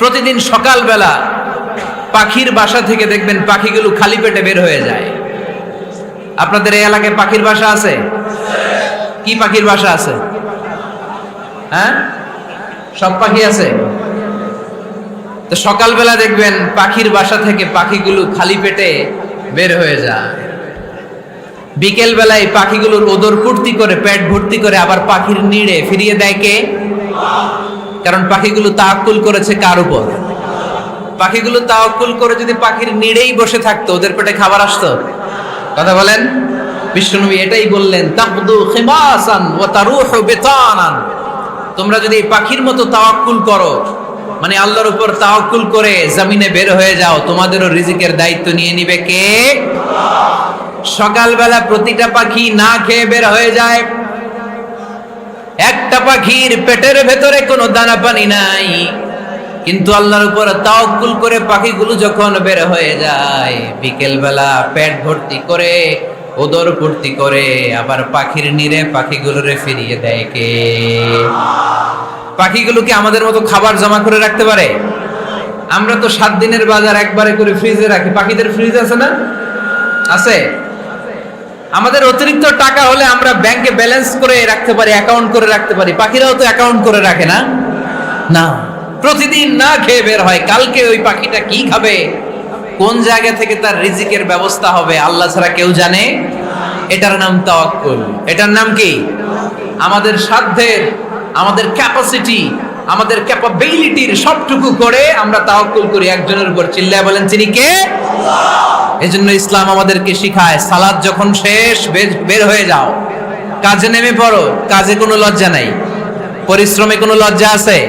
প্রতিদিন সকালবেলা পাখির বাসা থেকে দেখবেন পাখিগুলো খালি পেটে বের হয়ে যায়। আপনাদের এই এলাকায় পাখির বাসা আছে? কি পাখির বাসা আছে? হ্যাঁ? সব পাখি আছে? তো সকালবেলা দেখবেন পাখির বাসা থেকে পাখিগুলো খালি পেটে বের হয়ে যায়। বিকেল বেলায় পাখিগুলোর ওদর ফুর্তি করে, পেট ভর্তি করে আবার পাখির নিড়ে ফিরিয়ে দেয় কে? কারণ পাখিগুলো তাকুল করেছে কার উপর? পাখিগুলো তাওয়াক্কুল করে যদি পাখির নিড়েই বসে থাকতো, ওদের পেটে খাবার আসতো? কথা বলেন? বিষ্ণুনবী এটাই বললেন তাকদু খিমাসান ওয়া তারুহু বিতানান। তোমরা যদি পাখির মতো তাওয়াক্কুল করো মানে আল্লাহর উপর তাওয়াক্কুল করে জমিনে বের হয়ে যাও, তোমাদেরও রিজিকের দায়িত্ব নিয়ে নিবে কে? সকালবেলা প্রতিটা পাখি না খেয়ে বের হয়ে যায়। একটা পাখির পেটের ভেতরে কোনো দানা পানি নাই। কিন্তু আল্লাহর উপর তাওকুল করে পাখিগুলো যখন বের হয়ে যায় বিকেল বেলা পেট ভর্তি করে, ওদর ভর্তি করে, আবার পাখির নিরে পাখিগুলোরে ফিরিয়ে দেয় কে? পাখিগুলো কি আমাদের মতো খাবার জমা করে রাখতে পারে? আমরা তো সাত দিনের বাজার একবারে করে ফ্রিজে রাখি। পাখিদের ফ্রিজ আছে না? আছে? আমাদের অতিরিক্ত টাকা হলে আমরা ব্যাংকে ব্যালেন্স করে রাখতে পারি অ্যাকাউন্ট করে রাখতে পারি। পাখিরাও তো অ্যাকাউন্ট করে রাখে না? না। প্রতিদিন না খেয়ে বের হয়। কালকে ওই পাখিটা কি খাবে? কোন জায়গা থেকে তার রিজিকের ব্যবস্থা হবে? আল্লাহ ছাড়া কেউ জানে? এটার নাম তাওয়াক্কুল। এটার নাম কি? আমাদের সাধ্যের, আমাদের ক্যাপাসিটি আমাদের ক্যাপাবিলিটির সবটুকু করে আমরা তাওয়াক্কুল করি। একজনের উপর চিল্লায় বলেন তিনি কে? এজন্য ইসলাম আমাদেরকে শিখায়, সালাদ যখন শেষ, বের- হয়ে যাও। কাজে নেমে পড়ো, কাজে কোনো লজ্জা নাই। পরিশ্রমে কোনো লজ্জা আছে?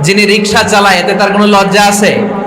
যিনি রিক্সা চালায়, এতে তার কোনো লজ্জা আছে?